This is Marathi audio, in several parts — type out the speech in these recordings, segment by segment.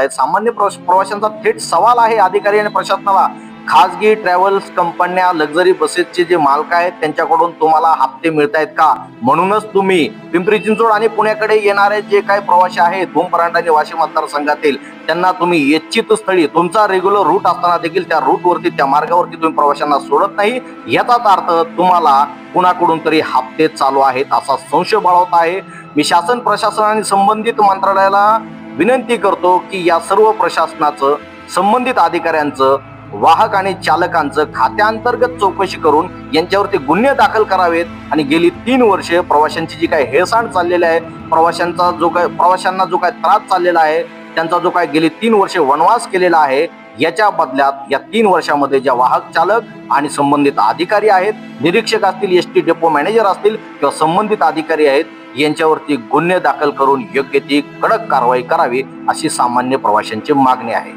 आहेत. सामान्य प्रवाशांचा थेट सवाल आहे अधिकारी आणि प्रशासनाला. खासगी ट्रॅव्हल्स कंपन्या लक्झरी बसेसचे जे मालक आहेत त्यांच्याकडून तुम्हाला हप्ते मिळत आहेत का? म्हणूनच तुम्ही पिंपरी चिंचवड आणि पुण्याकडे येणारे जे काही प्रवासी आहेत भूमपरांडा आणि वाशिम मतदारसंघातील त्यांना तुम्ही इच्छित स्थळी तुमचा रेग्युलर रूट असताना देखील त्या रूटवरती त्या मार्गावरती तुम्ही प्रवाशांना सोडत नाही. याचाच अर्थ तुम्हाला कुणाकडून तरी हप्ते चालू आहेत असा संशय बाळवत आहे. मी शासन प्रशासन आणि संबंधित मंत्रालयाला विनंती करतो की या सर्व प्रशासनाचं संबंधित अधिकाऱ्यांचं वाहक आणि चालकांचं खात्याअंतर्गत चौकशी करून यांच्यावरती गुन्हे दाखल करावेत. आणि गेली तीन वर्षे प्रवाशांची जी काही हेळसांड चाललेली आहे प्रवाशांचा जो काय प्रवाशांना जो काय त्रास चाललेला आहे त्यांचा जो काय गेली तीन वर्षे वनवास केलेला आहे याच्या बदल्यात या तीन वर्षामध्ये ज्या वाहक चालक आणि संबंधित अधिकारी आहेत निरीक्षक असतील एस टी डेपो मॅनेजर असतील किंवा संबंधित अधिकारी आहेत यांच्यावरती गुन्हे दाखल करून योग्य ती कडक कारवाई करावी अशी सामान्य प्रवाशांची मागणी आहे.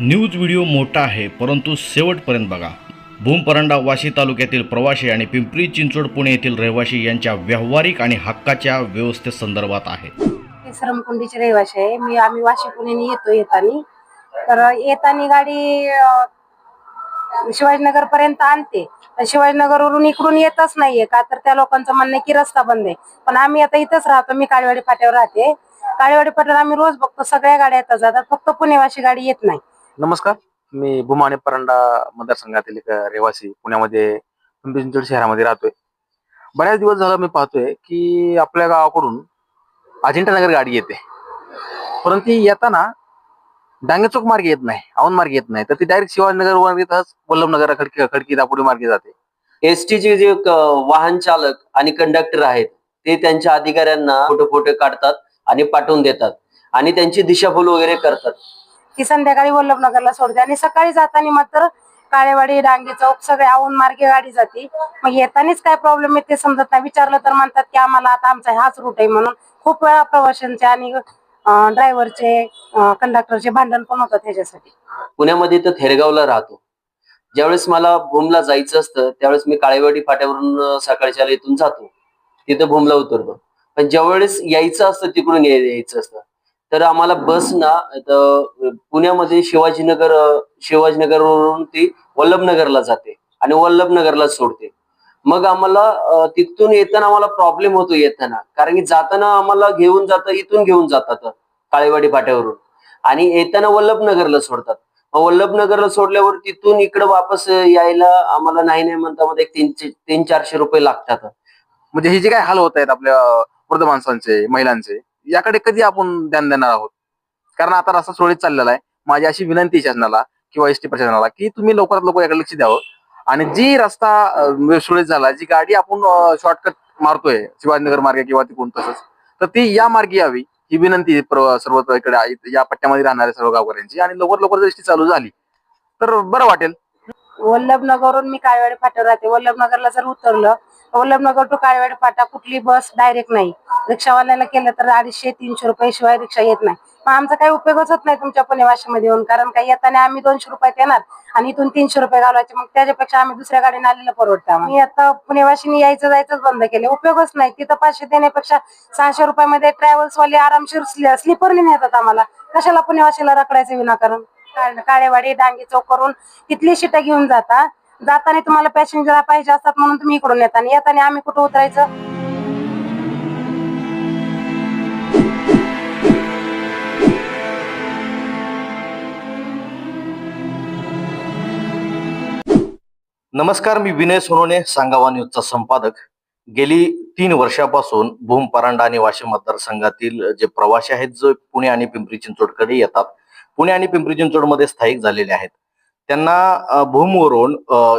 न्यूज व्हिडिओ मोठा आहे परंतु शेवटपर्यंत बघा. भूमपरांडा वाशी तालुक्यातील प्रवासी आणि पिंपरी चिंचवड पुणे येथील रहिवासी यांच्या व्यावहारिक आणि हक्काच्या व्यवस्थेसंदर्भात आहे. सरमकुंडीची रहिवाशी आहे. मी आम्ही वाशी पुण्याने येतो येतानी. तर येतानी गाडी अं, शिवाजीनगर पर्यंत आणते. तर शिवाजीनगरवरून इकडून येतच नाहीये. का तर त्या लोकांचं म्हणणं की रस्ता बंद आहे. पण आम्ही आता इथंच राहतो. मी काळेवाडी फाट्यावर राहते. काळेवाडी फाट्यावर आम्ही रोज बघतो. सगळ्या गाड्या येतात जातात. फक्त पुणेवाशी गाडी येत नाही. नमस्कार. मी भुमाने परंडा मतदारसंघातील एक रहिवासी पुण्यामध्ये पिंपरी चिंचवड शहरामध्ये राहतोय. बऱ्याच दिवस झालं मी पाहतोय की आपल्या गावाकडून अजिंठानगर गाडी येते. परंतु येताना डांगे चौक मार्गे येत नाही औंध मार्गे येत नाही. तर ती डायरेक्ट शिवाजीनगर मार्गे तसंच वल्लभनगर खडकी खडकी दापोडी मार्गे जाते. एस चे जे क- वाहन चालक आणि कंडक्टर आहेत ते त्यांच्या अधिकाऱ्यांना फोटो फोटो काढतात आणि पाठवून देतात. आणि त्यांची दिशाभूल वगैरे करतात. की संध्याकाळी वल्लभनगरला सोडते आणि सकाळी जाताना मात्र काळेवाडी डांगे चौक सगळे आवून मार्गे गाडी जाते. मग येतानीच काय प्रॉब्लेम आहे ते समजत नाही. विचारलं तर म्हणतात की आम्हाला आता आमचा हाच रूट आहे म्हणून खूप वेळा प्रवाशांचे आणि ड्रायव्हरचे कंडक्टरचे भांडण पण होतं त्याच्यासाठी. पुण्यामध्ये तर थेरगावला राहतो. ज्यावेळेस मला भूमला जायचं असतं त्यावेळेस मी काळेवाडी फाट्यावरून सकाळच्या इथून जातो. तिथं भूमला उतरतो. पण ज्यावेळेस यायचं असतं तिकडून यायचं असतं. तर आम्हाला बस ना पुण्यामध्ये शिवाजीनगर शिवाजीनगरवरून ती वल्लभनगरला जाते आणि वल्लभनगरला सोडते. मग आम्हाला तिथून येताना आम्हाला प्रॉब्लेम होतो येताना. कारण की जाताना आम्हाला घेऊन जातं इथून घेऊन जातात काळेवाडी फाट्यावरून. आणि येताना वल्लभनगरला सोडतात. मग वल्लभनगरला सोडल्यावर तिथून इकडे वापस यायला आम्हाला नाही नाही म्हणता मध्ये तीन तीन चारशे रुपये लागतात. म्हणजे हे जे काय हाल होत आहेत आपल्या वृद्ध माणसांचे महिलांचे याकडे कधी आपण ध्यान देणार आहोत? कारण आता रस्ता सुरळीत चाललेला आहे. माझी अशी विनंती शासनाला किंवा एस टी प्रशासनाला की तुम्ही लवकरात लवकर याकडे लक्ष द्यावं. आणि जी रस्ता म्हणजे सुरळीत झाला जी गाडी आपण शॉर्टकट मारतोय शिवाजीनगर मार्गे किंवा तिकडून तसंच तर ती या मार्गी यावी ही विनंती सर्वत्र सर्व इकडे या पट्ट्यामध्ये राहणाऱ्या सर्व गावकऱ्यांची आणि लवकर लवकर जर चालू झाली तर बरं वाटेल. वल्लभनगरवरून मी काळेवाडी फाट्यावर राहते. वल्लभनगरला जर उतरलं तर वल्लभनगर टू काळेवाडी फाटा कुठली बस डायरेक्ट नाही. रिक्षावाल्याला केलं तर अडीचशे तीनशे रुपये शिवाय रिक्षा येत नाही. मग आमचा काही उपयोगच होत नाही तुमच्या पुणे भाषेमध्ये येऊन कारण काही येताना आम्ही दोनशे रुपयात येणार आणि इथून तीनशे रुपये घालवायचे. मग त्याच्यापेक्षा आम्ही दुसऱ्या गाडीने आलेलं परवडतं मी आता पुणेवाशीने यायचं जायचंच बंद केले. उपयोगच नाही. तिथं पाचशे देण्यापेक्षा सहाशे रुपयामध्ये ट्रॅव्हल्स वाले आरामशीर स्लीपरने नेतात आम्हाला. कशाला पुणेवाशीला रखडायचं विनाकारण? काळेवाडी डांगे चौक करून तिथली शिटा घेऊन जाता. जाताना तुम्हाला पॅसेंजर पाहिजे असतात म्हणून तुम्ही इकडून येता आणि येताना आम्ही कुठं उतरायचं? नमस्कार मी विनय सोनोने सांगावा न्यूजचा संपादक. गेली तीन वर्षापासून भूम परांडा आणि वाशिम मतदारसंघातील जे प्रवासी आहेत जे पुणे आणि पिंपरी चिंचवडकडे येतात पुणे आणि पिंपरी चिंचवडमध्ये स्थायिक झालेले आहेत. त्यांना भूमवरून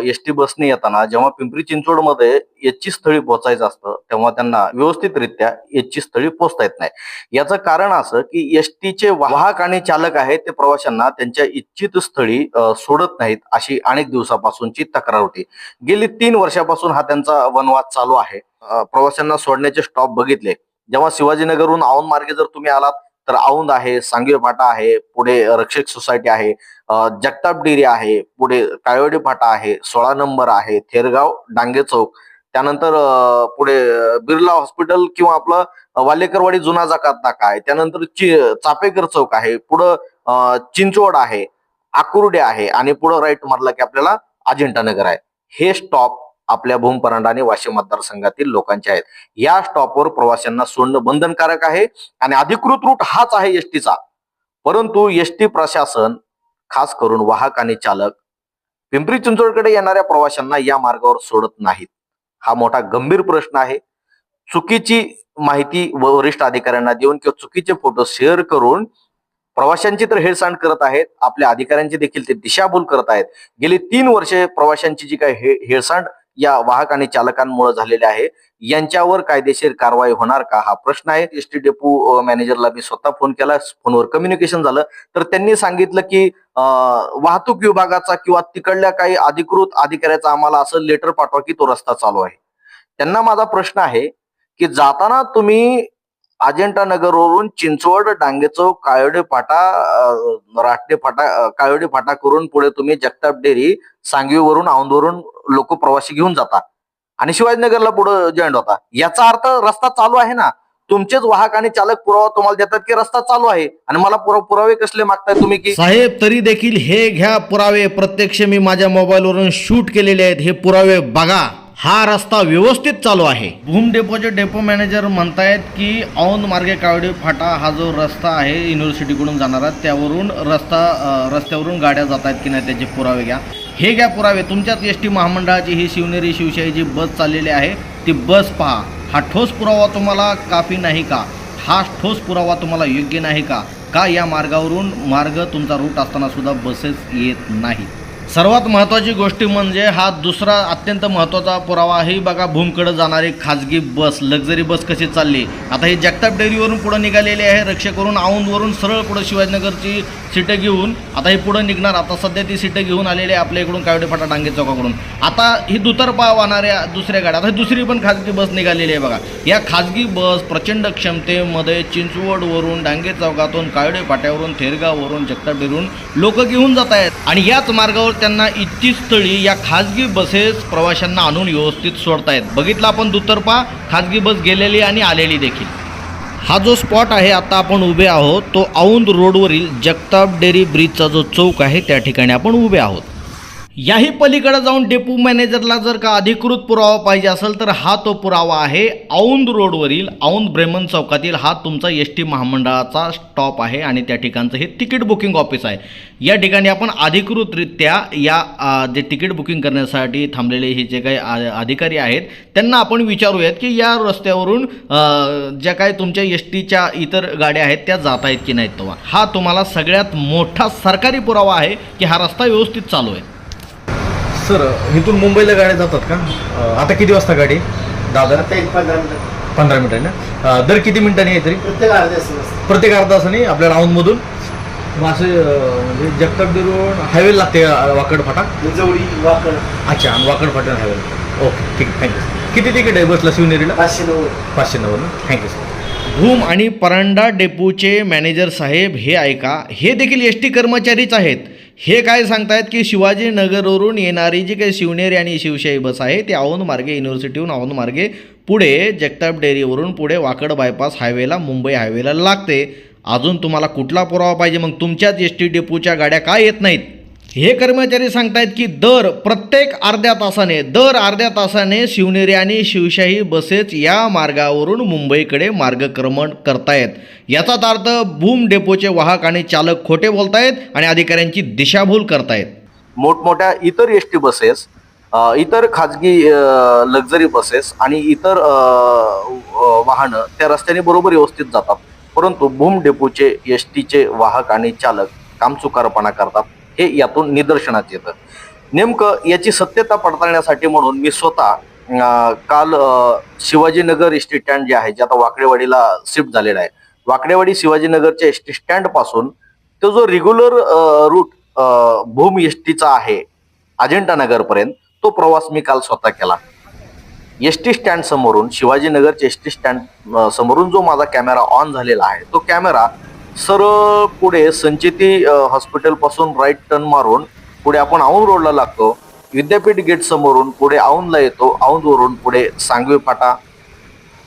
एस टी बसने येताना जेव्हा पिंपरी चिंचवडमध्ये एचची स्थळी पोहोचायचं असतं तेव्हा त्यांना व्यवस्थितरित्या एचची स्थळी पोहोचता येत नाही. याचं कारण असं की एस टीचे वाहक आणि चालक आहेत ते प्रवाशांना त्यांच्या इच्छित स्थळी सोडत नाहीत अशी अनेक दिवसापासूनची तक्रार होती. गेली तीन वर्षापासून हा त्यांचा वनवाद चालू आहे. प्रवाशांना सोडण्याचे स्टॉप बघितले. जेव्हा शिवाजीनगरहून औंध मार्गे जर तुम्ही आलात तर औंध आहे सांगवी फाटा आहे पुढे रक्षक सोसायटी आहे अ, जगताप आहे पुढे काळवडी फाटा आहे सोळा नंबर आहे थेरगाव डांगे चौक त्यानंतर पुढे बिर्ला हॉस्पिटल किंवा आपलं वालेकरवाडी जुना जाकात नाका आहे त्यानंतर चि चापेकर चौक आहे पुढं चिंचवड आहे आकुर्डे आहे आणि पुढं राईट मारला की आपल्याला अजिंठा नगर आहे. हे स्टॉप आपल्या भूमपरांडा आणि वाशिम मतदारसंघातील लोकांचे आहेत. या स्टॉपवर प्रवाशांना सोडणं बंधनकारक आहे आणि अधिकृत रूट हाच आहे एसटीचा. परंतु एसटी प्रशासन खास करून वाहक आणि चालक पिंपरी चिंचवडकडे येणाऱ्या प्रवाशांना या मार्गावर सोडत नाहीत. हा मोठा गंभीर प्रश्न आहे. चुकीची माहिती वरिष्ठ अधिकाऱ्यांना देऊन किंवा चुकीचे फोटो शेअर करून प्रवाशांची तर हेळसांड करत आहेत. आपल्या अधिकाऱ्यांची देखील ते दिशाभूल करत आहेत. गेली तीन वर्षे प्रवाशांची जी काही हे- हेळसांड या वाहक आणि चालकांमुळे झालेले आहे. यांच्यावर कायदेशीर कारवाई होणार का? हा प्रश्न आहे. एस टी डेपो मॅनेजरला मी स्वतः फोन केला. फोनवर कम्युनिकेशन झालं. तर त्यांनी सांगितलं की वाहतूक विभागाचा किंवा तिकडल्या काही अधिकृत अधिकाऱ्याचा आम्हाला असं लेटर पाठवा की तो रस्ता चालू आहे. त्यांना माझा प्रश्न आहे की जाताना तुम्ही अजिंठा नगरवरून चिंचवड डांगे चौक कायोडे फाटा अं, राष्ट्रीय फाटा कायोडे फाटा करून पुढे तुम्ही जगताप डेरी सांगवीवरून औंधवरून लोक प्रवासी घेऊन जाता. आणि शिवाजीनगरला पुढे जॉईंट होता. याचा अर्थ रस्ता चालू आहे ना? तुमचेच वाहक आणि चालक पुरावा तुम्हाला देतात की रस्ता चालू आहे? आणि मला पुरा- पुरावे कसले मागताय तुम्ही की? साहेब तरी देखील हे घ्या पुरावे. प्रत्यक्ष मी माझ्या मोबाईलवरून शूट केलेले आहेत. हे पुरावे बघा. हा रस्ता व्यवस्थित चालू आहे. भूम डेपोचे डेपो मॅनेजर म्हणतायत की औंद मार्गे कावडी फाटा हा जो रस्ता आहे युनिव्हर्सिटीकडून जाणारा त्यावरून रस्ता रस्त्यावरून गाड्या जात आहेत की नाही त्याचे पुरावे घ्या. हे घ्या पुरावे. तुमच्याच एस टी महामंडळाची ही शिवनेरी शिवशाही जी बस चाललेली आहे ती बस पहा. हा ठोस पुरावा तुम्हाला काफी नाही का? हा ठोस पुरावा तुम्हाला योग्य नाही का? का या मार्गावरून मार्ग तुमचा रूट असताना सुद्धा बसेस येत नाही सर्वात महत्त्वाची गोष्ट म्हणजे हा दुसरा अत्यंत महत्त्वाचा पुरावा ही बघा भूमकडं जाणारी खाजगी बस लक्झरी बस कशी चालली. आता ही जगताप डेअरीवरून पुढं निघालेली आहे. रक्षेकरून औंधवरून सरळ पुढं शिवाजीनगरची सीटं घेऊन आता ही पुढं निघणार. आता सध्या ती सीटं घेऊन आलेली आहे आपल्या इकडून कावडे फाटा डांगे चौकाकडून. आता ही दुतर्फा वाहणाऱ्या दुसऱ्या गाड्या आता ही दुसरी पण खाजगी बस निघालेली आहे बघा. या खाजगी बस प्रचंड क्षमतेमध्ये चिंचवडवरून डांगे चौकातून कावडे फाट्यावरून थेरगाववरून जगताप डेरीवरून लोक घेऊन जात आहेत. आणि याच मार्गावर त्यांना इतकी स्थळी या खाजगी बसेस प्रवाशांना आणून व्यवस्थित सोडतायत. बघितलं आपण दुतर्फा खाजगी बस गेलेली आणि आलेली देखील. हा जो स्पॉट आहे आता आपण उभे आहोत तो औंध रोडवरील जगताप डेअरी ब्रिजचा जो चौक आहे त्या ठिकाणी आपण उभे आहोत. याही पलीकडे जाऊन डेपो मॅनेजरला जर का अधिकृत पुरावा पाहिजे असेल तर हा तो पुरावा आहे औंध रोडवरील औंध ब्रेमन चौकातील. हा तुमचा एस टी महामंडळाचा स्टॉप आहे आणि त्या ठिकाणचं हे तिकीट बुकिंग ऑफिस आहे. या ठिकाणी आपण अधिकृतरित्या या जे तिकीट बुकिंग करण्यासाठी थांबलेले हे जे काही आ- अधिकारी आहेत त्यांना आपण विचारूयात की या रस्त्यावरून ज्या काही तुमच्या एस टीच्या इतर गाड्या आहेत त्या जात आहेत की नाहीत तेव्हा. हा तुम्हाला सगळ्यात मोठा सरकारी पुरावा आहे की हा रस्ता व्यवस्थित चालू आहे. सर इथून मुंबईला गाड्या जातात का? अं, आता किती वाजता गाडी? दादर पंधरा मिनिटं. ना? अं, दर किती मिनिटांनी आहे तरी? प्रत्येक अर्धा तासाने. आपल्या राऊंडमधून? मग असे अं, म्हणजे जगताप रोड हायवे लागते अं, वाकड फाटा? अच्छा आणि वाकड फाटा हायवे. ओके ठीक थँक्यू किती तिकीट आहे बसला शिवनेरीला? पाचशे नव्वद. ना? Thank you sir. भूम आणि परांडा डेपोचे मॅनेजर साहेब हे ऐका. हे देखील एस टी कर्मचारीच आहेत. हे काय सांगतायत की शिवाजीनगरवरून येणारी जी काही शिवनेरी आणि शिवशाही बस आहे ती औंध मार्गे युनिव्हर्सिटीहून औंध मार्गे पुढे जगताप डेअरीवरून पुढे वाकड बायपास हायवेला मुंबई हायवेला लागते. अजून तुम्हाला कुठला पुरावा पाहिजे? मग तुमच्याच एस टी डेपोच्या गाड्या काय येत नाहीत? हे कर्मचारी सांगतायत की दर प्रत्येक अर्ध्या तासाने दर अर्ध्या तासाने शिवनेरी आणि शिवशाही बसेस या मार्गावरून मुंबईकडे मार्गक्रमण करतायत. याचाच अर्थ बूम डेपोचे वाहक आणि चालक खोटे बोलतायत आणि अधिकाऱ्यांची दिशाभूल करतायत. मोठमोठ्या इतर एस टी बसेस इतर खाजगी लक्झरी बसेस आणि इतर वाहनं त्या रस्त्याने बरोबर व्यवस्थित जातात. परंतु भूम डेपोचे एस टीचे वाहक आणि चालक कामचुकारपणा करतात. हे यातून निदर्शनात येतं. नेमकं याची सत्यता पडताळण्यासाठी म्हणून मी स्वतः काल शिवाजीनगर एस टी स्टँड जे आहे जे आता वाकडेवाडीला शिफ्ट झालेला आहे वाकडेवाडी शिवाजीनगरच्या एस टी स्टँडपासून तो जो रेग्युलर रूट भूम एस टीचा आहे अजिंठा नगरपर्यंत तो प्रवास मी काल स्वतः केला. एस टी स्टँड समोरून शिवाजीनगरच्या एस टी स्टँड समोरून जो माझा कॅमेरा ऑन झालेला आहे तो कॅमेरा सरळ पुढे संचिती हॉस्पिटलपासून राईट टर्न मारून पुढे आपण औंध रोडला लागतो. विद्यापीठ गेट समोरून पुढे औंधला येतो. औंधवरून पुढे सांगवी फाटा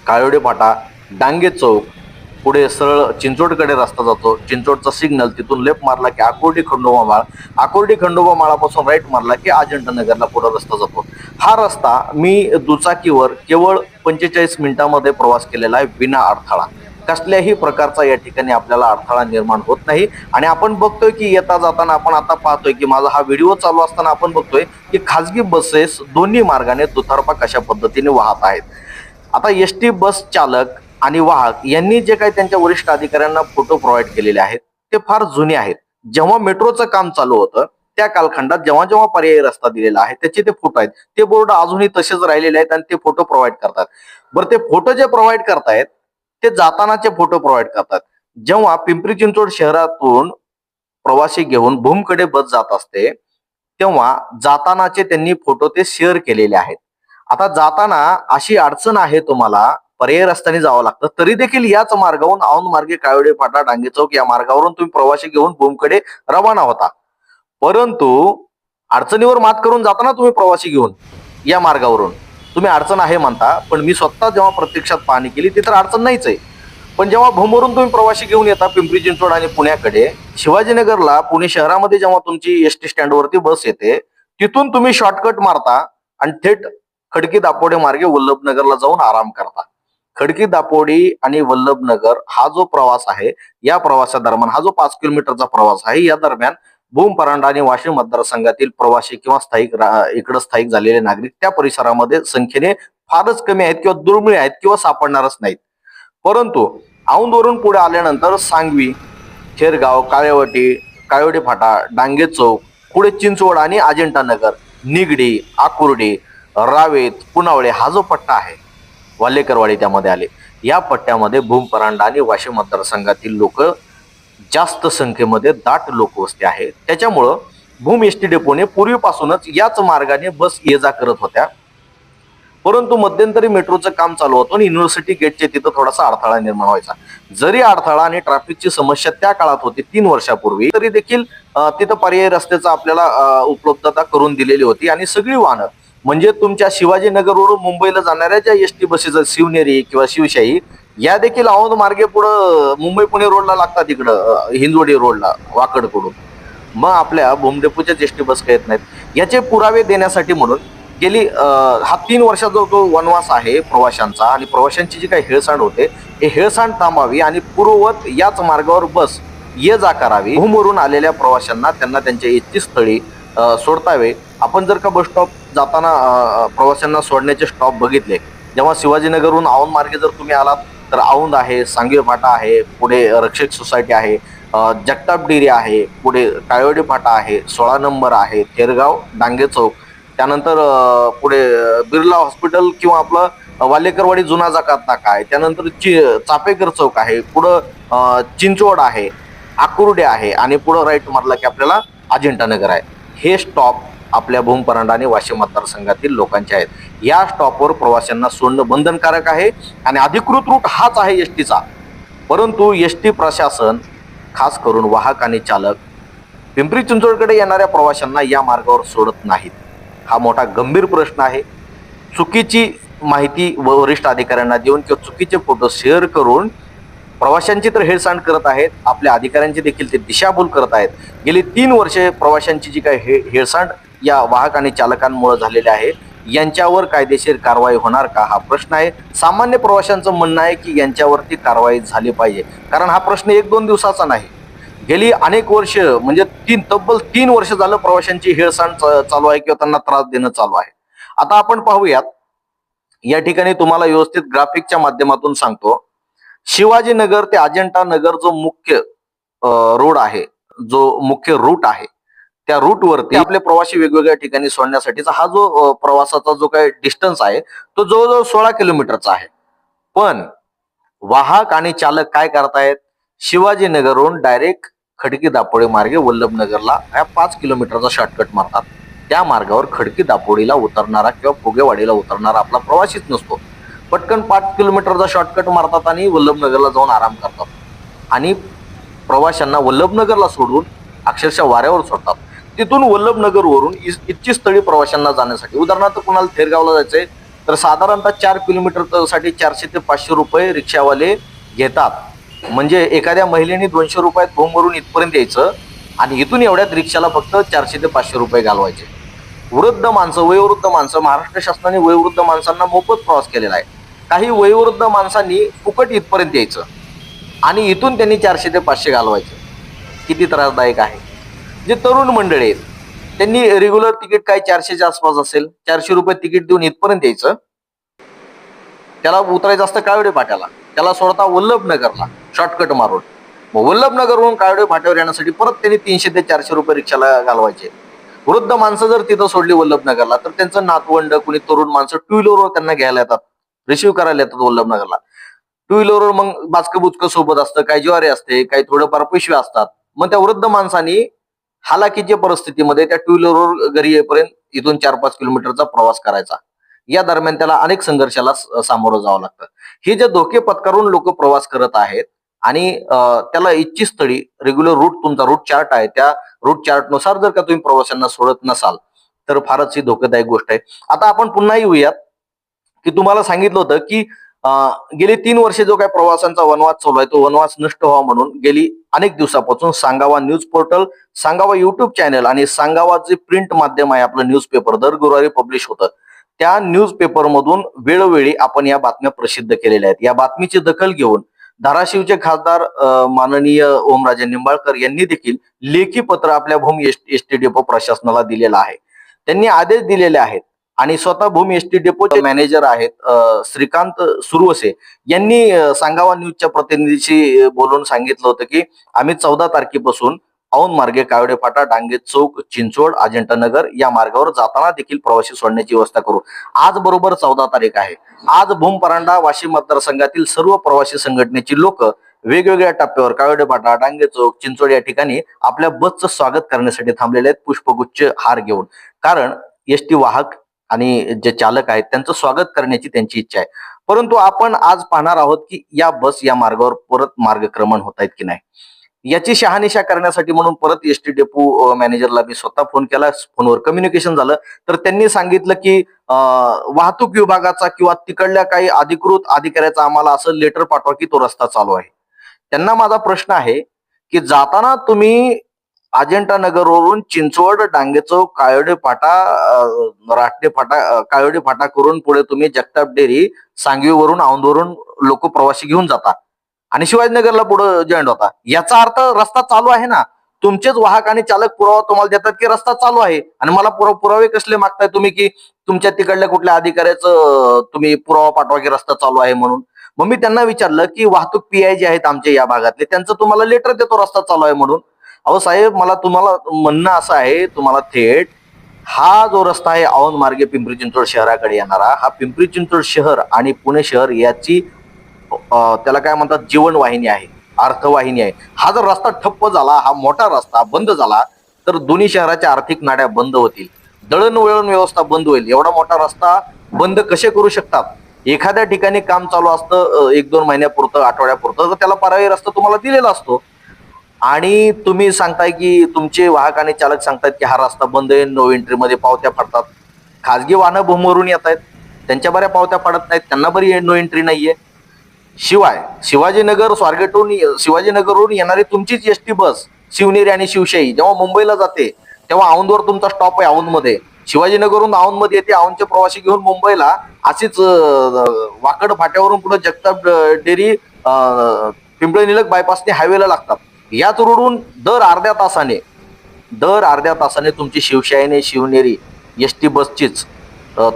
काळोडे फाटा डांगे चौक पुढे सरळ चिंचोडकडे रस्ता जातो. चिंचोडचा सिग्नल तिथून लेफ्ट मारला की आकुर्डी खंडोबा माळ. आकुर्डी खंडोबा माळापासून राईट मारला की अजंठानगरला पुढे रस्ता जातो. हा रस्ता मी दुचाकीवर केवळ पंचेचाळीस मिनिटामध्ये प्रवास केलेला आहे विना अडथळा. कसल्याही प्रकारचा या ठिकाणी आपल्याला अडथळा निर्माण होत नाही. आणि आपण बघतोय की येता जाताना आपण आता पाहतोय की माझा हा व्हिडिओ चालू असताना आपण बघतोय की खाजगी बसेस दोन्ही मार्गाने दुतर्फा कशा पद्धतीने वाहत आहेत. आता एस टी बस चालक आणि वाहक यांनी जे काही त्यांच्या वरिष्ठ अधिकाऱ्यांना फोटो प्रोव्हाइड केलेले आहेत ते फार जुने आहेत. जेव्हा मेट्रोचं काम चालू होतं त्या कालखंडात जेव्हा जेव्हा पर्यायी रस्ता दिलेला आहे त्याचे ते फोटो आहेत. ते बोर्ड अजूनही तसेच राहिलेले आहेत आणि ते फोटो प्रोव्हाइड करतात. बरं ते फोटो जे प्रोव्हाइड करतायत ते जातानाचे फोटो प्रोव्हाइड करतात. जेव्हा पिंपरी चिंचवड शहरातून प्रवासी घेऊन भूमकडे बस जात असते तेव्हा जातानाचे त्यांनी फोटो ते शेअर केलेले आहेत. आता जाताना अशी अडचण आहे तुम्हाला पर्यायी रस्त्याने जावं लागतं तरी देखील याच मार्गावरून औंध मार्गे कायोडे फाटा डांगे चौक या मार्गावरून तुम्ही प्रवासी घेऊन भूमकडे रवाना होता. परंतु अडचणीवर मात करून जाताना तुम्ही प्रवासी घेऊन या मार्गावरून. तुम्ही अडचण आहे म्हणता पण मी स्वतः जेव्हा प्रत्यक्षात पाहणी केली ती तर अडचण नाहीच आहे. पण जेव्हा भूमवरून तुम्ही प्रवासी घेऊन येता पिंपरी चिंचवड आणि पुण्याकडे शिवाजीनगरला पुणे शहरामध्ये जेव्हा तुमची एस टी स्टँडवरती बस येते तिथून तुम्ही शॉर्टकट मारता आणि थेट खडकी दापोडे मार्गे वल्लभनगरला जाऊन आराम करता. खडकी दापोडी आणि वल्लभनगर हा जो प्रवास आहे या प्रवासादरम्यान हा जो पाच किलोमीटरचा प्रवास आहे या दरम्यान भूम परांडा आणि वाशिम मतदारसंघातील प्रवासी किंवा स्थायिक रा- इकडं स्थायिक झालेले नागरिक त्या परिसरामध्ये संख्येने फारच कमी आहेत किंवा दुर्मिळ आहेत किंवा सापडणारच नाहीत. परंतु औंधवरून पुढे आल्यानंतर सांगवी खेरगाव काळेवटी काळेवटी फाटा डांगे चौक पुढे चिंचवड आणि अजिंठा नगर निगडी आकुर्डी रावेत पुनावळे हा जो पट्टा आहे वाल्हेकरवाडी त्यामध्ये आले. या पट्ट्यामध्ये भूम परांडा आणि वाशिम मतदारसंघातील लोक जास्त संख्येमध्ये दाट लोकवस्ती आहे. त्याच्यामुळं भूम एस टी डेपोने पूर्वीपासूनच याच मार्गाने बस ये जा करत होत्या. परंतु मध्यंतरी मेट्रोचं काम चालू होतं आणि युनिव्हर्सिटी गेटच्या तिथं थोडासा अडथळा निर्माण व्हायचा. जरी अडथळा आणि ट्रॅफिकची समस्या त्या काळात होती तीन वर्षापूर्वी तरी देखील तिथं पर्यायी रस्त्याचा आपल्याला उपलब्धता करून दिलेली होती आणि सगळी वाहनं म्हणजे तुमच्या शिवाजीनगरवरून मुंबईला जाणाऱ्या ज्या एस टी बसेस शिवनेरी किंवा शिवशाही या देखील औंध मार्गे पुढं मुंबई पुणे रोडला लागतात इकडं हिंजवडी रोडला वाकडकडून. मग आपल्या भूमदेपूच्या ज्येष्ठी बस येत नाहीत. याचे पुरावे देण्यासाठी म्हणून गेली हा तीन वर्षाचा जो वनवास आहे प्रवाशांचा आणि प्रवाशांची जी काही हेळसांड होते हे हेळसांड थांबावी आणि पूर्ववत याच मार्गावर बस ये जा करावी. भूमवरून आलेल्या प्रवाशांना त्यांना त्यांच्या इच्छित स्थळी सोडतावे. आपण जर का बस स्टॉप जाताना प्रवाशांना सोडण्याचे स्टॉप बघितले जेव्हा शिवाजीनगरहून औंध मार्गे जर तुम्ही आलात तर औंध आहे सांगीर फाटा आहे पुढे रक्षक सोसायटी आहे जगताप डेअरी आहे पुढे काळवडी फाटा आहे सोळा नंबर आहे थेरगाव डांगे चौक त्यानंतर पुढे बिर्ला हॉस्पिटल किंवा आपलं वालेकरवाडी जुना जाकात नाका आहे त्यानंतर चि चापेकर चौक आहे पुढं चिंचवड आहे आकुर्डे आहे आणि पुढं राईट मारला की आपल्याला अजिंठानगर आहे. हे स्टॉप आपल्या भूमपरांडा आणि वाशिम मतदारसंघातील लोकांचे आहेत. या स्टॉपवर प्रवाशांना सोडणं बंधनकारक आहे आणि अधिकृत रूट हाच आहे एस टीचा परंतु एस टी प्रशासन खास करून वाहक आणि चालक पिंपरी चिंचवडकडे येणाऱ्या प्रवाशांना या मार्गावर सोडत नाहीत. हा मोठा गंभीर प्रश्न आहे. चुकीची माहिती व वरिष्ठ अधिकाऱ्यांना देऊन किंवा चुकीचे फोटो शेअर करून प्रवाशांची तर हेळसांड करत आहेत आपल्या अधिकाऱ्यांची देखील ते दिशाभूल करत आहेत. गेली तीन वर्षे प्रवाशांची जी काही हे हेळसांड या वाहक आणि चालकांमुळे झालेले आहे. यांच्यावर कायदेशीर कारवाई होणार का? हा प्रश्न आहे. सामान्य प्रवाशांचं म्हणणं आहे की यांच्यावरती कारवाई झाली पाहिजे. कारण हा प्रश्न एक दोन दिवसाचा नाही. गेली अनेक वर्ष म्हणजे तीन तब्बल तीन वर्ष झालं प्रवाशांची हेळसांड चालू आहे किंवा त्यांना त्रास देणं चालू आहे. आता आपण पाहूयात. या ठिकाणी तुम्हाला व्यवस्थित ग्राफिकच्या माध्यमातून सांगतो. शिवाजीनगर ते अजंठा नगर जो मुख्य रोड आहे जो मुख्य रूट आहे त्या रूट वरती आपले प्रवासी वेगवेगळ्या ठिकाणी सोडण्यासाठीचा हा जो प्रवासाचा जो काही डिस्टन्स आहे तो जवळजवळ सोळा किलोमीटरचा आहे. पण वाहक आणि चालक काय करतायत? शिवाजीनगरहून डायरेक्ट खडकी दापोडी मार्गे वल्लभनगरला या पाच किलोमीटरचा शॉर्टकट मारतात. त्या मार्गावर खडकी दापोडीला उतरणारा किंवा फुगेवाडीला उतरणारा आपला प्रवासीच नसतो. पटकन पाच किलोमीटरचा शॉर्टकट मारतात आणि वल्लभनगरला जाऊन आराम करतात. आणि प्रवाशांना वल्लभनगरला सोडून अक्षरशः वाऱ्यावर सोडतात. तिथून वल्लभनगरवरून इस- इच्छित स्थळी प्रवाशांना जाण्यासाठी. उदाहरणार्थ कुणाला थेरगावला जायचंय तर साधारणतः चार किलोमीटरसाठी चारशे ते पाचशे रुपये रिक्षावाले घेतात. म्हणजे एखाद्या महिलेने दोनशे रुपयात भूमवरून इथपर्यंत यायचं आणि इथून एवढ्यात रिक्षाला फक्त चारशे ते पाचशे रुपये घालवायचे. वृद्ध माणसं वयोवृद्ध माणसं महाराष्ट्र शासनाने वयोवृद्ध माणसांना मोफत प्रवास केलेला आहे. काही वयोवृद्ध माणसांनी फुकट इथपर्यंत यायचं आणि इथून त्यांनी चारशे ते पाचशे घालवायचे. किती त्रासदायक आहे. जे तरुण मंडळी आहेत त्यांनी रेग्युलर तिकीट काय चारशेच्या आसपास असेल चारशे रुपये तिकीट देऊन इथपर्यंत यायचं. त्याला उतरायचं असतं काळवडे फाट्याला. त्याला सोडता वल्लभनगरला शॉर्टकट मारून. मग वल्लभनगरहून काळवडे फाट्यावर येण्यासाठी परत त्यांनी तीनशे ते चारशे रुपये रिक्षाला घालवायचे. वृद्ध माणसं जर तिथं सोडली वल्लभनगरला तर त्यांचं नातवंड कुणी तरुण माणसं टू व्हीलरवर त्यांना घ्यायला येतात. रिसिव्ह करायला येतात वल्लभनगरला. टू व्हीलरवर मग बाचकं बुचकं सोबत असतं काय ज्वारी असते काही थोडंफार पिशव्या असतात. मग त्या वृद्ध माणसानी हालाकीच्या परिस्थितीमध्ये त्या टू व्हीलरवर घरी येईपर्यंत इथून चार पाच किलोमीटरचा प्रवास करायचा. या दरम्यान त्याला अनेक संघर्षाला सामोरं जावं लागतं. हे जे धोके पत्करून लोक प्रवास करत आहेत आणि त्याला इच्छित स्थळी रेग्युलर रूट तुमचा रूट चार्ट आहे. त्या रूट चार्टनुसार जर का तुम्ही प्रवाशांना सोडत नसाल तर फारच ही धोकेदायक गोष्ट आहे. आता आपण पुन्हा येऊयात की तुम्हाला सांगितलं होतं की गेली तीन वर्षे जो काय प्रवासांचा वनवास चालू आहे तो वनवास नष्ट व्हावा म्हणून गेली अनेक दिवसापासून Sangava news portal Sangava YouTube channel आणि सांगावा जे प्रिंट माध्यम आहे आपलं न्यूज पेपर दर गुरुवारी पब्लिश होतं. त्या न्यूज मधून वेळोवेळी आपण या बातम्या प्रसिद्ध केलेल्या आहेत. या बातमीची दखल घेऊन धाराशिवचे खासदार माननीय ओमराजे निंबाळकर यांनी देखील लेखी पत्र आपल्या भूमी एस टी डेपो प्रशासनाला दिलेलं आहे. त्यांनी आदेश दिलेले आहेत. आणि स्वतः भूमी एस टी डेपोचे मॅनेजर आहेत श्रीकांत सुरवसे. यांनी सांगावा न्यूजच्या प्रतिनिधीशी बोलून सांगितलं होतं की आम्ही चौदा तारखेपासून औंध मार्गे कावडे फाटा डांगे चौक चिंचवड अजिंठा नगर या मार्गावर जाताना देखील प्रवासी सोडण्याची व्यवस्था करू. आज बरोबर चौदा तारीख आहे. आज भूम परांडा वाशिम मतदारसंघातील सर्व प्रवासी संघटनेची लोक वेगवेगळ्या टप्प्यावर कावडे फाटा डांगे चौक चिंचवड या ठिकाणी आपल्या बसचं स्वागत करण्यासाठी थांबलेले आहेत पुष्पगुच्छ हार घेऊन. कारण एसटी वाहक आणि जे चालक आहेत त्यांचं स्वागत करण्याची त्यांची इच्छा आहे. परंतु आपण आज पाहणार आहोत की या बस या मार्गावर परत मार्गक्रमण होत आहेत की नाही? याची शहानिशा करण्यासाठी म्हणून परत एस टी डेपो मॅनेजरला मी स्वतः फोन केला. फोनवर कम्युनिकेशन झालं. तर त्यांनी सांगितलं की वाहतूक विभागाचा किंवा तिकडल्या काही अधिकृत अधिकाऱ्याचा आम्हाला असं लेटर पाठवा की तो रस्ता चालू आहे. त्यांना माझा प्रश्न आहे की जाताना तुम्ही अजिंठा नगरवरून चिंचवड डांगेचौक कायोडे फाटा अं, राष्ट्रीय फाटा कायोडे फाटा करून पुढे तुम्ही जगताप डेरी सांगवीवरून औंधवरून लोक प्रवासी घेऊन जाता. आणि शिवाजीनगरला पुढे जॉईंट होता. याचा अर्थ रस्ता चालू आहे ना? तुमचेच वाहक आणि चालक पुरावा तुम्हाला देतात की रस्ता चालू आहे? आणि मला पुरा- पुरावे कसले मागताय तुम्ही की तुमच्या तिकडल्या कुठल्या अधिकाऱ्याचं तुम्ही पुरावा पाठवा की रस्ता चालू आहे म्हणून? मग मी त्यांना विचारलं की वाहतूक पीआय जे आहेत आमच्या या भागातले त्यांचं तुम्हाला लेटर देतो रस्ता चालू आहे म्हणून. अहो साहेब मला तुम्हाला म्हणणं असं आहे तुम्हाला थेट हा जो रस्ता आहे औंध मार्गे पिंपरी चिंचवड शहराकडे येणारा हा पिंपरी चिंचवड शहर आणि पुणे शहर याची त्याला काय म्हणतात जीवनवाहिनी आहे अर्थवाहिनी आहे. हा जर रस्ता ठप्प झाला हा मोठा रस्ता बंद झाला तर दोन्ही शहराच्या आर्थिक नाड्या बंद होतील. दळणवळण व्यवस्था बंद होईल. एवढा मोठा रस्ता बंद कसे करू शकतात? एखाद्या ठिकाणी काम चालू असतं एक दोन महिन्यापुरतं आठवड्यापुरतं तर त्याला पर्यायी रस्ता तुम्हाला दिलेला असतो. आणि तुम्ही सांगताय की तुमचे वाहक आणि चालक सांगतायत की हा रस्ता बंद आहे नो एंट्री मध्ये पावत्या पडतात. खाजगी वाहनं भूमवरून येत आहेत. त्यांच्या बऱ्या पावत्या पडत नाहीत. त्यांना बरी नो एंट्री नाहीये. शिवाय शिवाजीनगर स्वारगेटहून शिवाजीनगरवरून येणारी तुमचीच एस टी बस शिवनेरी आणि शिवशाही जेव्हा मुंबईला जाते तेव्हा औंधवर तुमचा स्टॉप आहे औंधमध्ये. शिवाजीनगरहून औंधमध्ये येते औंधचे प्रवासी घेऊन मुंबईला अशीच वाकड फाट्यावरून पुढे जगताप डेरी पिंपळे निलक बायपासने हायवेला लागतात. याच रोडून दर अर्ध्या तासाने दर अर्ध्या तासाने तुमची शिवशाहीने शिवनेरी एस टी बसचीच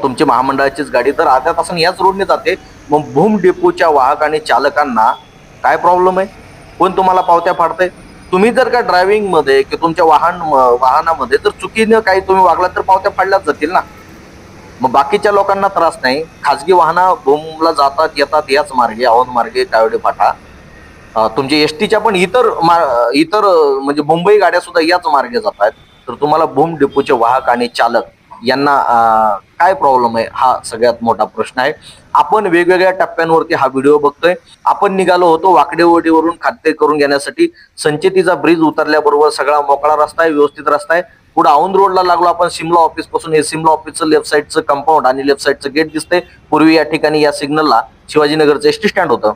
तुमची महामंडळाचीच गाडी तर अर्ध्या तासाने याच रोडने जाते. मग भूम डेपोच्या वाहक आणि चालकांना काय प्रॉब्लेम आहे? कोण तुम्हाला पावत्या फाडतंय? तुम्ही जर का ड्रायव्हिंगमध्ये किंवा तुमच्या वाहन वाहनामध्ये जर चुकीनं काही तुम्ही वागलात तर पावत्या फाडल्याच जातील ना. मग बाकीच्या लोकांना त्रास नाही. खाजगी वाहनं भूमला जातात येतात याच मार्गे औंध मार्गे कावडे फाटा तुमच्या एस टीच्या पण इतर मा- इतर म्हणजे मुंबई गाड्या सुद्धा याच मार्गे जात आहेत. तर तुम्हाला भूम डेपोचे वाहक आणि चालक यांना काय प्रॉब्लेम आहे? हा सगळ्यात मोठा प्रश्न आहे. आपण वेगवेगळ्या टप्प्यांवरती हा व्हिडिओ बघतोय. आपण निघालो होतो वाकडेवडीवरून खाते करून घेण्यासाठी. संचेतीचा ब्रिज उतरल्याबरोबर सगळा मोकळा रस्ता आहे व्यवस्थित रस्ता आहे. पुढे औंध रोडला लागलो आपण सिमला ऑफिसपासून. हे सिमला ऑफिसचं लेफ्ट साईडचं कंपाऊंड आणि लेफ्ट साईडचं गेट दिसतंय. पूर्वी या ठिकाणी या सिग्नलला शिवाजीनगरचं एस टी स्टँड होतं.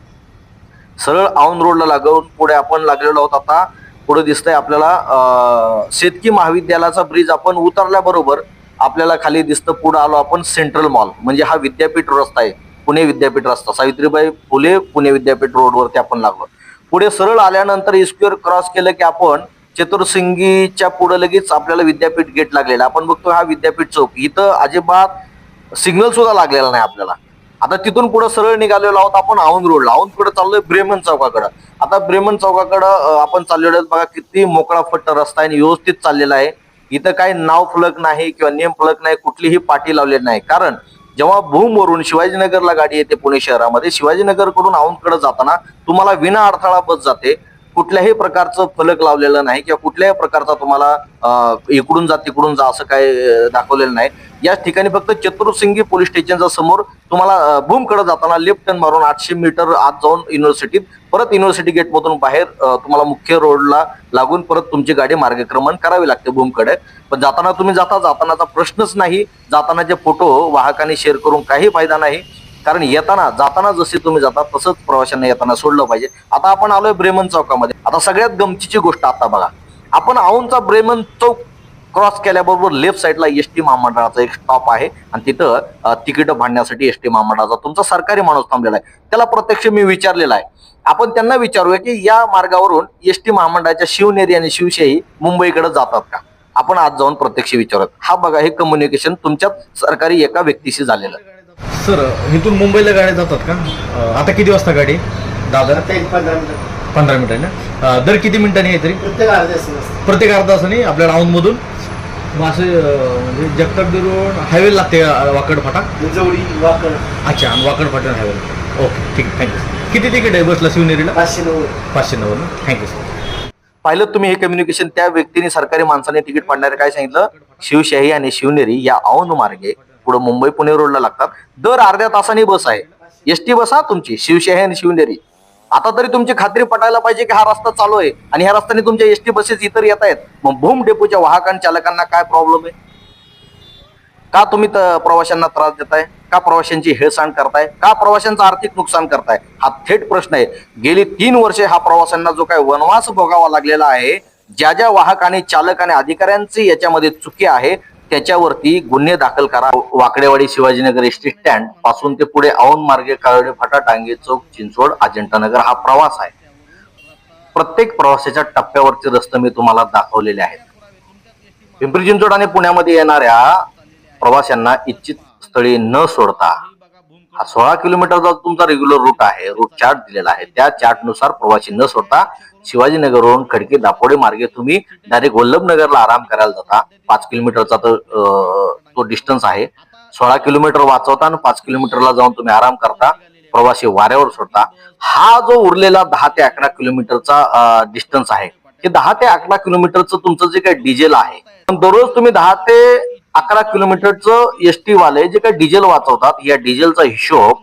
सरळ औन रोडला लागून पुढे आपण लागलेलो आहोत आता. पुढे दिसतंय आपल्याला शेतकी महाविद्यालयाचा ब्रिज आपण उतरल्याबरोबर आपल्याला खाली दिसतं पुढे आलो आपण सेंट्रल मॉल म्हणजे हा विद्यापीठ रस्ता आहे. पुणे विद्यापीठ रस्ता. सावित्रीबाई फुले पुणे विद्यापीठ रोडवरती आपण लागलो. पुढे सरळ आल्यानंतर इस्क्युअर क्रॉस केलं की आपण चतुर्सिंगीच्या पुढे लगेच आपल्याला विद्यापीठ गेट लागलेला आपण बघतो हा विद्यापीठ चौक. इथं अजिबात सिग्नल सुद्धा लागलेला नाही आपल्याला. आता तिथून पुढे सरळ निघालेलो आहोत आपण औंध रोडला. औंध पुढे चाललोय ब्रेमन चौकाकडं. आता ब्रेमन चौकाकडं आपण चाललेलो आहोत. बघा किती मोकळा फट्ट रस्ता आहे आणि व्यवस्थित चाललेला आहे. इथं काही नाव फलक नाही किंवा नेम फलक नाही कुठलीही पाटी लावलेली नाही. कारण जेव्हा भूमवरून शिवाजीनगरला गाडी येते पुणे शहरामध्ये शिवाजीनगरकडून औंधकडे जाताना तुम्हाला विना अडथळा बस जाते. कुठल्याही प्रकारचं फलक लावलेलं नाही किंवा कुठल्याही प्रकारचा तुम्हाला इकडून जा तिकडून जा असं काय दाखवलेलं नाही. या ठिकाणी फक्त चतुर्सिंगी पोलीस स्टेशनच्या समोर तुम्हाला भूमकडे जाताना लेफ्ट टर्न मारून आठशे मीटर आत जाऊन युनिव्हर्सिटीत परत युनिव्हर्सिटी गेटमधून बाहेर तुम्हाला मुख्य रोडला लागून परत तुमची गाडी मार्गक्रमण करावी लागते भूमकडे पण जाताना तुम्ही जाता जातानाचा प्रश्नच नाही. जातानाचे फोटो वाहकाने शेअर करून काही फायदा नाही. कारण येताना जाताना जसे तुम्ही जाता तसंच प्रवाशांना येताना सोडलं पाहिजे. आता आपण आलोय ब्रेमन चौकामध्ये. आता सगळ्यात गमतीची गोष्ट आता बघा. आपण औंचा ब्रेमन चौक क्रॉस केल्याबरोबर लेफ्ट साईडला एस टी महामंडळाचा एक स्टॉप आहे. आणि तिथं अं, तिकीट भांडण्यासाठी एस टी महामंडळाचा तुमचा सरकारी माणूस थांबलेला आहे. त्याला प्रत्यक्ष मी विचारलेला आहे. आपण त्यांना विचारूया की या मार्गावरून एस टी महामंडळाच्या शिवनेरी आणि शिवशाही मुंबईकडे जातात का? आपण आज जाऊन प्रत्यक्ष विचारत हा बघा हे कम्युनिकेशन तुमच्या सरकारी एका व्यक्तीशी झालेलं. आहे. सर इथून मुंबईला गाड्या जातात का? अं, आता किती वाजता गाडी? दादर? पंधरा मिनिट. दर किती मिनिटांनी आहे तरी प्रत्येक अर्धा तासाने. आपल्याला औंधमधून मग असं अं, म्हणजे जगताप रोड हायवे लागते अं, वाकड. फाटा अच्छा आणि वाकड फाटा हायवे. ओके ठीक आहे. थँक्यू किती तिकीट आहे बसला शिवनेरीला? पाचशे नव्वद. ना? थँक्यू सर पाहिलं तुम्ही हे कम्युनिकेशन त्या व्यक्तीने सरकारी माणसाने तिकीट फाडणारे काय सांगितलं? शिवशाही आणि शिवनेरी या औंध मार्गे पुढे मुंबई पुणे रोडला लागतात. दर अर्ध्या तासाने बस आहे. एस टी बस हा तुमची. शिवशाही आणि शिवनेरी. आता तरी तुमची खात्री पटायला पाहिजे की हा रस्ता चालू आहे आणि ह्या रस्त्याने तुमच्या एस टी बसेस इतर येत आहेत. मग भूम डेपोच्या वाहक आणि चालकांना काय प्रॉब्लेम आहे? का तुम्ही प्रवाशांना त्रास देताय? का प्रवाशांची हेळसांड करताय? का प्रवाशांचं आर्थिक नुकसान करताय? हा थेट प्रश्न आहे. गेली तीन वर्षे हा प्रवाशांना जो काय वनवास भोगावा लागलेला आहे ज्या ज्या वाहक आणि चालक आणि अधिकाऱ्यांची याच्यामध्ये चुकी आहे त्याच्यावरती गुन्हे दाखल करा. वाकडेवाडी शिवाजीनगर एस टी स्टँडपासून ते पुढे औंध मार्गे काळवडे फाटा टांगे चौक चिंचवड अजिंठानगर हा प्रवास आहे. प्रत्येक प्रवासाच्या टप्प्यावरचे रस्ते मी तुम्हाला दाखवलेले आहेत. पिंपरी चिंचवड आणि पुण्यामध्ये येणाऱ्या प्रवाशांना इच्छित स्थळी न सोडता हा सोळा किलोमीटरचा तुमचा रेग्युलर रूट आहे रूट चार्ट दिलेला आहे त्या चार्टनुसार प्रवासी न सोडता शिवाजीनगरवरून खडकी दापोडे मार्गे तुम्ही डायरेक्ट वल्लभनगरला आराम करायला जाता. पाच किलोमीटरचा तो तो डिस्टन्स आहे. सोळा किलोमीटर वाचवता आणि पाच किलोमीटरला जाऊन तुम्ही आराम करता. प्रवासी वाऱ्यावर सोडता. हा जो उरलेला दहा ते अकरा किलोमीटरचा डिस्टन्स आहे हे दहा ते अकरा किलोमीटरचं तुमचं जे काही डिझेल आहे पण दररोज तुम्ही दहा ते अकरा किलोमीटरचं एस टी वाले जे काही डिझेल वाचवतात या डिझेलचा हिशोब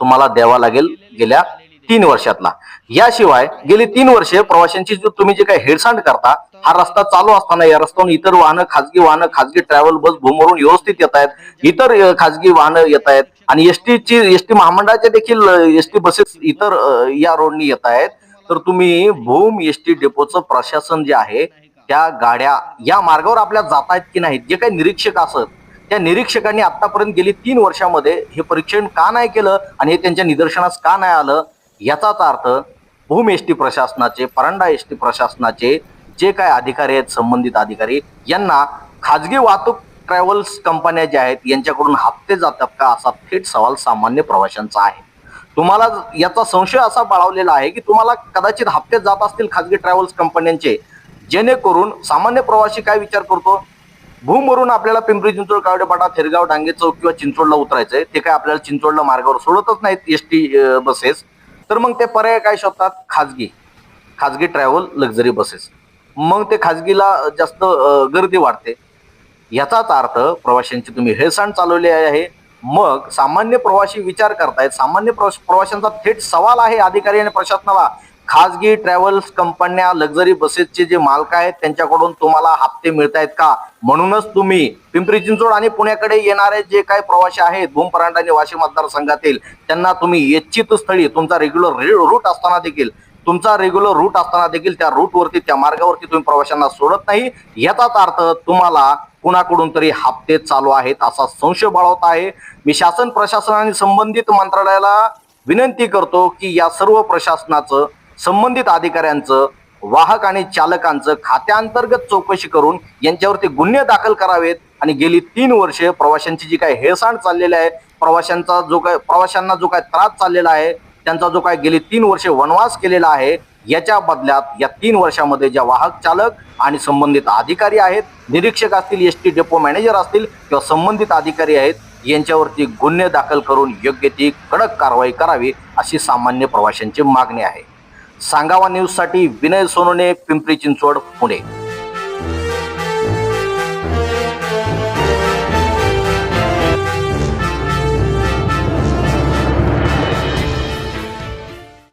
तुम्हाला द्यावा लागेल गेल्या तीन वर्षातला. याशिवाय गेली तीन वर्षे प्रवाशांची जो तुम्ही जे काही हेळसांड करता हा रस्ता चालू असताना या रस्त्यावरून इतर वाहनं खाजगी वाहनं खाजगी ट्रॅव्हल बस भूमवरून व्यवस्थित येत आहेत. इतर खाजगी वाहनं येत आहेत. आणि एसटीची एसटी महामंडळाच्या देखील एसटी बसेस इतर या रोडनी येत आहेत. तर तुम्ही भूम एसटी डेपोचं प्रशासन जे आहे त्या गाड्या या मार्गावर आपल्या जात आहेत की नाहीत जे काही निरीक्षक असत त्या निरीक्षकांनी आतापर्यंत गेली तीन वर्षामध्ये हे परीक्षण का नाही केलं आणि हे त्यांच्या निदर्शनास का नाही आलं याचाच अर्थ भूम एस टी प्रशासनाचे परांडा एस टी प्रशासनाचे जे काय अधिकारी आहेत संबंधित अधिकारी यांना खाजगी वाहतूक ट्रॅव्हल्स कंपन्या ज्या आहेत यांच्याकडून हप्ते जातात का असा थेट सवाल सामान्य प्रवाशांचा आहे. तुम्हाला याचा संशय असा बाळवलेला आहे की तुम्हाला कदाचित हप्ते जात असतील खाजगी ट्रॅव्हल्स कंपन्यांचे जेणेकरून सामान्य प्रवासी काय विचार करतो? भूमवरून आपल्याला पिंपरी चिंचवड कावडेपाटा थेरगाव डांगे चौक किंवा चिंचवडला उतरायचंय. ते काय आपल्याला चिंचवडला मार्गावर सोडतच नाहीत एस टी बसेस तर मग ते पर्याय काय शोधतात? खाजगी. खाजगी ट्रॅव्हल लक्झरी बसेस मग ते खाजगीला जास्त गर्दी वाढते. याचाच अर्थ प्रवाशांची तुम्ही हेळसांड चालवली आहे. मग सामान्य प्रवासी विचार करतायत. सामान्य प्रवाशांचा थेट सवाल आहे अधिकारी आणि प्रशासनाला. खाजगी ट्रॅव्हल्स कंपन्या लक्झरी बसेसचे जे मालक आहेत त्यांच्याकडून तुम्हाला हप्ते मिळत आहेत का? म्हणूनच तुम्ही पिंपरी चिंचवड आणि पुण्याकडे येणारे जे काही प्रवासी आहेत भूमपरांडा आणि वाशिम मतदारसंघातील त्यांना तुम्ही इच्छित स्थळी तुमचा रेग्युलर रूट असताना देखील तुमचा रेग्युलर रूट असताना देखील त्या रूटवरती त्या मार्गावरती तुम्ही प्रवाशांना सोडत नाही. याचाच अर्थ तुम्हाला कुणाकडून तरी हप्ते चालू आहेत असा संशय बाळवत आहे. मी शासन प्रशासनाने संबंधित मंत्रालयाला विनंती करतो की या सर्व प्रशासनाचं संबंधित अधिकाऱ्यांचं वाहक आणि चालकांचं खात्याअंतर्गत चौकशी करून यांच्यावरती गुन्हे दाखल करावेत. आणि गेली तीन वर्षे प्रवाशांची जी काही हेळसांड चाललेली आहे प्रवाशांचा जो काय प्रवाशांना जो काय त्रास चाललेला आहे त्यांचा जो काय गेली तीन वर्षे वनवास केलेला आहे याच्या बदल्यात या तीन वर्षामध्ये ज्या वाहक चालक आणि संबंधित अधिकारी आहेत निरीक्षक असतील एस टी डेपो मॅनेजर असतील किंवा संबंधित अधिकारी आहेत यांच्यावरती गुन्हे दाखल करून योग्य ती कडक कारवाई करावी अशी सामान्य प्रवाशांची मागणी आहे. सांगावा न्यूजसाठी विनय सोनोने पिंपरी चिंचवड पुणे.